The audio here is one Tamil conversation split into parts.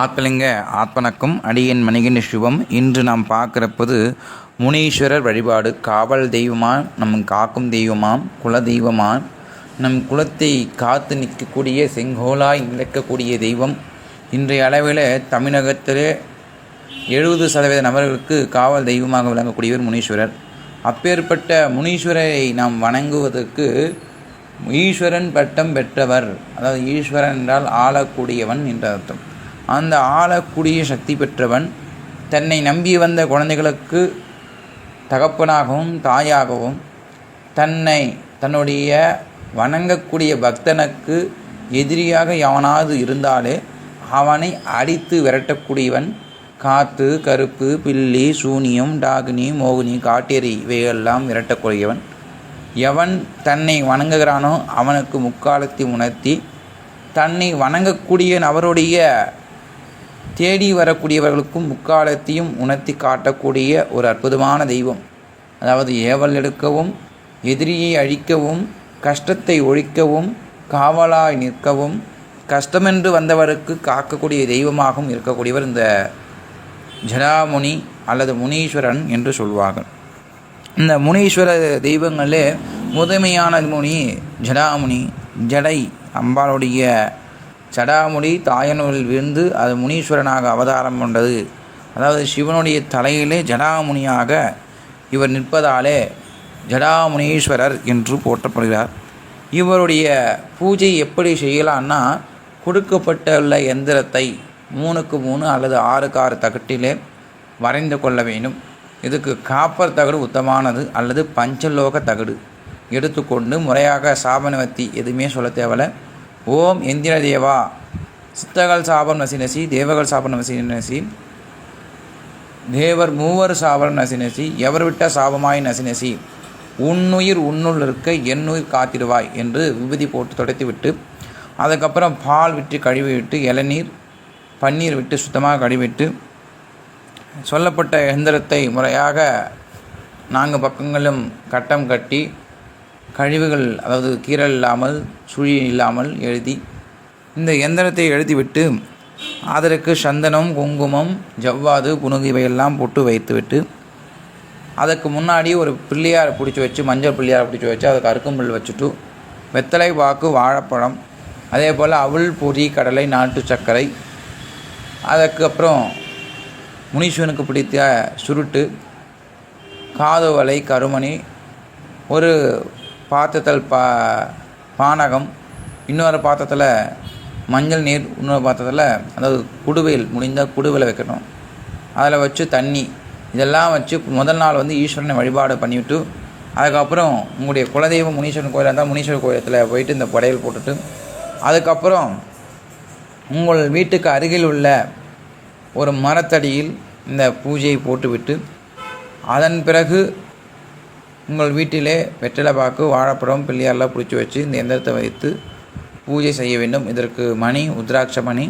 ஆத்மலிங்க ஆத்மனக்கும் அடியன் மணிகண்ட சிவம். இன்று நாம் பார்க்குறப்பது முனீஸ்வரர் வழிபாடு. காவல் தெய்வமா? நம் காக்கும் தெய்வமாம் குல தெய்வமா? நம் குலத்தை காத்து நிற்கக்கூடிய செங்கோலாய் நிற்கக்கூடிய தெய்வம். இன்றைய அளவில் தமிழகத்திலே எழுபது சதவீத நபர்களுக்கு காவல் தெய்வமாக விளங்கக்கூடியவர் முனீஸ்வரர். அப்பேற்பட்ட முனீஸ்வரரை நாம் வணங்குவதற்கு ஈஸ்வரன் பட்டம் பெற்றவர். அதாவது ஈஸ்வரன் என்றால் ஆளக்கூடியவன் என்ற அர்த்தம். அந்த ஆளக்கூடிய சக்தி பெற்றவன் தன்னை நம்பி வந்த குழந்தைகளுக்கு தகப்பனாகவும் தாயாகவும் தன்னை தன்னுடைய வணங்கக்கூடிய பக்தனுக்கு எதிரியாக எவனாவது இருந்தாலே அவனை அடித்து விரட்டக்கூடியவன் காத்து கருப்பு பில்லி சூனியம் டாகினி மோகினி காட்டேரி இவையெல்லாம் விரட்டக்கூடியவன். எவன் தன்னை வணங்குகிறானோ அவனுக்கு முக்காலத்தை உணர்த்தி தன்னை வணங்கக்கூடிய நபருடைய தேடி வரக்கூடியவர்களுக்கும் முக்காலத்தையும் உணர்த்தி காட்டக்கூடிய ஒரு அற்புதமான தெய்வம். அதாவது ஏவல் எடுக்கவும் எதிரியை அழிக்கவும் கஷ்டத்தை ஒழிக்கவும் காவலாய் நிற்கவும் கஷ்டமென்று வந்தவருக்கு காக்கக்கூடிய தெய்வமாகவும் இருக்கக்கூடியவர் இந்த ஜடாமுனி அல்லது முனீஸ்வரன் என்று சொல்வார்கள். இந்த முனீஸ்வர தெய்வங்களே முதன்மையான முனி ஜடாமுனி ஜடை அம்பாளுடைய சடாமுடி தாயனூரில் விழுந்து அது முனீஸ்வரனாக அவதாரம் கொண்டது. அதாவது சிவனுடைய தலையிலே ஜடாமுனியாக இவர் நிற்பதாலே ஜடாமுனீஸ்வரர் என்று போற்றப்படுகிறார். இவருடைய பூஜை எப்படி செய்யலான்னா கொடுக்கப்பட்டுள்ள எந்திரத்தை மூணுக்கு மூணு அல்லது ஆறுக்கு ஆறு தகட்டிலே வரைந்து கொள்ள வேண்டும். இதுக்கு காப்பர் தகடு உத்தமானது அல்லது பஞ்சலோக தகடு. எடுத்துக்கொண்டு முறையாக சாபனவத்தி எதுவுமே சொல்ல தேவையில்ல. ஓம் எந்திர தேவா சித்தகள் சாபம் நசினசி தேவகள் சாபம் நசினசி. தேவர் மூவர் சாபம் நசினசி எவர் விட்ட சாபமாய் நசினசி. உன்னுயிர் உன்னுள் இருக்க என்னுயிர் காத்திடுவாய் என்று விபதி போட்டு துடைத்து விட்டு அதுக்கப்புறம் பால் விட்டு கழுவி விட்டு இளநீர் பன்னீர் விட்டு சுத்தமாக கழுவிட்டு சொல்லப்பட்ட எந்திரத்தை முறையாக நான்கு பக்கங்களும் கட்டம் கட்டி கழிவுகள் அதாவது கீரல் இல்லாமல் சுழி இல்லாமல் எழுதி இந்த எந்திரத்தை எழுதிவிட்டு அதற்கு சந்தனம் குங்குமம் ஜவ்வாது புனுகு இவையெல்லாம் போட்டு வைத்துவிட்டு அதுக்கு முன்னாடி ஒரு பிள்ளையார் பிடிச்சி வச்சு மஞ்சள் பிள்ளையார் பிடிச்சி வச்சு அதுக்கு அருக்கம்புல் வச்சுட்டு வெத்தலை பாக்கு வாழைப்பழம் அதே போல் அவள் பொறி கடலை நாட்டு சர்க்கரை அதுக்கப்புறம் முனீஸ்வனுக்கு பிடித்த சுருட்டு காதுவலை கருமணி ஒரு பாத்திரத்தில் பா பானகம் இன்னொரு பாத்திரத்தில் மஞ்சள் நீர் இன்னொரு பாத்திரத்தில் அதாவது குடுவையில் முடிந்தால் குடுவையில் வைக்கணும். அதில் வச்சு தண்ணி இதெல்லாம் வச்சு முதல் நாள் வந்து ஈஸ்வரனை வழிபாடு பண்ணிவிட்டு அதுக்கப்புறம் உங்களுடைய குலதெய்வம் முனீஸ்வரன் கோயிலாக இருந்தால் முனீஸ்வரர் கோயிலத்தில் போயிட்டு இந்த படையல் போட்டுட்டு அதுக்கப்புறம் உங்கள் வீட்டுக்கு அருகில் உள்ள ஒரு மரத்தடியில் இந்த பூஜையை போட்டுவிட்டு அதன் பிறகு உங்கள் வீட்டிலே வெற்றிலை பாக்கு வாழைப்பழம் பிள்ளையாரெலாம் பிடிச்சி வச்சு இந்த எந்திரத்தை வைத்து பூஜை செய்ய வேண்டும். இதற்கு மணி உத்ராட்ச மணி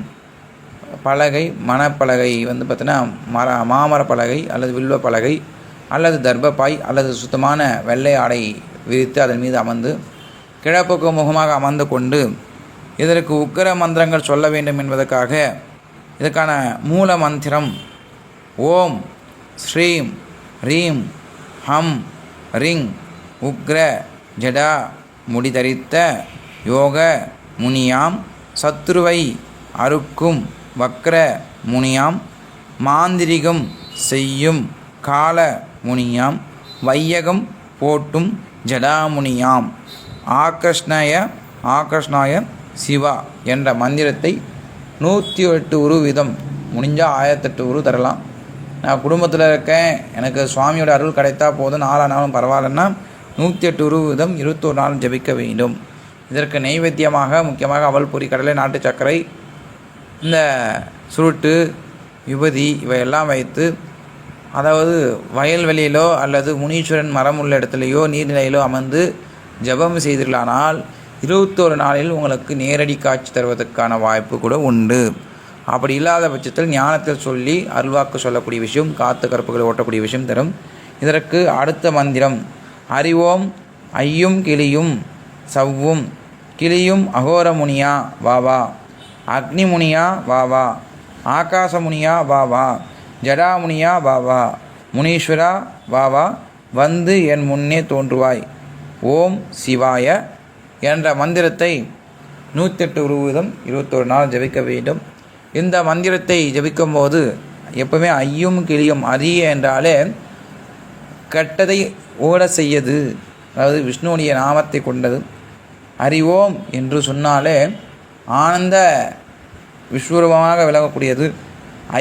பலகை மணப்பலகை வந்து பார்த்தீங்கன்னா மர மாமர பலகை அல்லது வில்வ பலகை அல்லது தர்பப்பாய் அல்லது சுத்தமான வெள்ளை ஆடை விரித்து அதன் மீது அமர்ந்து கிழப்புக்கு முகமாக அமர்ந்து கொண்டு இதற்கு உக்கர மந்திரங்கள் சொல்ல வேண்டும் என்பதற்காக இதற்கான மூல மந்திரம் ஓம் ஸ்ரீம் ரீம் ஹம் ரிங் உக்ர ஜடா முடிதரித்த யோக முனியாம் சத்ருவை அறுக்கும் வக்ர முனியாம் மாந்திரிகம் செய்யும் கால முனியாம் வையகம் போட்டும் ஜடாமுனியாம் ஆகர்ஷ்ணய ஆகர்ஷ்ணாய சிவா என்ற மந்திரத்தை நூற்றி எட்டு உரு வீதம் முடிஞ்சால் ஆயிரத்தெட்டு உரு தரலாம். நான் குடும்பத்தில் இருக்கேன். எனக்கு சுவாமியோட அருள் கிடைத்தா போதும். நாளானாலும் பரவாயில்லன்னா நூற்றி எட்டு உரு வீதம் இருபத்தோரு நாளும் ஜபிக்க வேண்டும். இதற்கு நைவேத்தியமாக முக்கியமாக அவல் பொறி கடலை நாட்டு சர்க்கரை இந்த சுருட்டு யுபதி இவையெல்லாம் வைத்து அதாவது வயல்வெளியிலோ அல்லது முனீஸ்வரன் மரம் உள்ள இடத்துலையோ நீர்நிலையிலோ அமர்ந்து ஜபம் செய்தீர்களானால் இருபத்தோரு நாளில் உங்களுக்கு நேரடி காட்சி தருவதற்கான வாய்ப்பு கூட உண்டு. அப்படி இல்லாத பட்சத்தில் ஞானத்தில் சொல்லி அருள்வாக்கு சொல்லக்கூடிய விஷயம் காத்து கருப்புகளை ஓட்டக்கூடிய விஷயம் தரும். இதற்கு அடுத்த மந்திரம் அறிவோம் ஐயும் கிளியும் சவ்வும் கிளியும் அகோரமுனியா வா வா அக்னிமுனியா வா வா ஆகாசமுனியா பாவா ஜடாமுனியா பாவா முனீஸ்வரா பாவா வந்து என் முன்னே தோன்றுவாய். ஓம் சிவாய என்ற மந்திரத்தை நூற்றெட்டு உருவதம் இருபத்தொரு நாள் ஜெபிக்க வேண்டும். இந்த மந்திரத்தை ஜெபிக்கும் போது எப்பவுமே ஐயும் கிளியும் அரிய என்றாலே கெட்டதை ஓட செய்யது. அதாவது விஷ்ணுவுடைய நாமத்தை கொண்டது. அறிவோம் என்று சொன்னாலே ஆனந்த விஸ்வரூபமாக விளங்கக்கூடியது.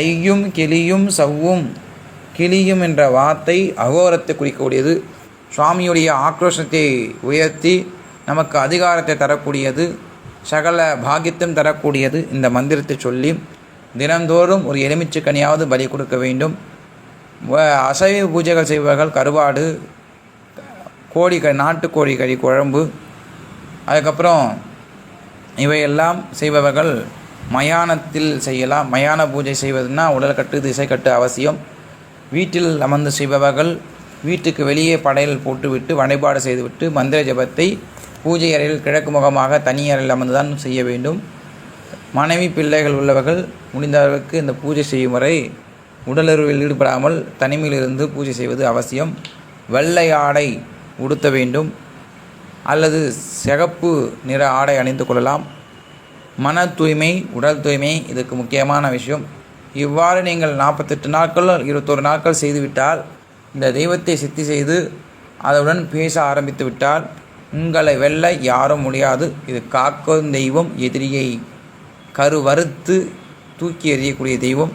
ஐயும் கிளியும் சவ்வும் கிளியும் என்ற வார்த்தை அகோரத்தை குறிக்கக்கூடியது. சுவாமியுடைய ஆக்ரோஷத்தை உயர்த்தி நமக்கு அதிகாரத்தை தரக்கூடியது. சகல பாகித்தம் தரக்கூடியது இந்த மந்திரத்தை சொல்லி தினந்தோறும் ஒரு எலுமிச்சைக்கனியாவது பலி கொடுக்க வேண்டும். அசைவ பூஜைகள் செய்பவர்கள் கருவாடு கோழி க நாட்டுக்கோழி கறி குழம்பு அதுக்கப்புறம் இவையெல்லாம் செய்பவர்கள் மயானத்தில் செய்யலாம். மயான பூஜை செய்வதுன்னா உடல்கட்டு திசைக்கட்டு அவசியம். வீட்டில் அமர்ந்து செய்பவர்கள் வீட்டுக்கு வெளியே படையல் போட்டுவிட்டு வழிபாடு செய்துவிட்டு மந்திர ஜபத்தை பூஜை அறையில் கிழக்கு முகமாக தனி அறையில் அமர்ந்து தான் செய்ய வேண்டும். மனைவி பிள்ளைகள் உள்ளவர்கள் முடிந்த அளவுக்கு இந்த பூஜை செய்யும் வரை உடலுறவில் ஈடுபடாமல் தனிமையில் இருந்து பூஜை செய்வது அவசியம். வெள்ளை ஆடை உடுத்த வேண்டும். அல்லது சிகப்பு நிற ஆடை அணிந்து கொள்ளலாம். மன தூய்மை உடல் தூய்மை இதுக்கு முக்கியமான விஷயம். இவ்வாறு நீங்கள் நாற்பத்தெட்டு நாட்கள் இருபத்தொரு நாட்கள் செய்துவிட்டால் இந்த தெய்வத்தை சித்தி செய்து அதனுடன் பேச ஆரம்பித்து விட்டால் உங்களை வெல்ல யாரும் முடியாது. இது காக்கும் தெய்வம் எதிரியை கருவறுத்து தூக்கி எறியக்கூடிய தெய்வம்.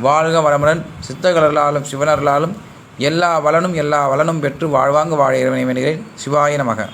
வாழ்க வளமுடன் சித்தகலர்களாலும் சிவனர்களாலும் எல்லா வளனும் எல்லா வளனும் பெற்று வாழ்வாங்க வாழ இறைவனை வேண்டுகிறேன். சிவாய நமக.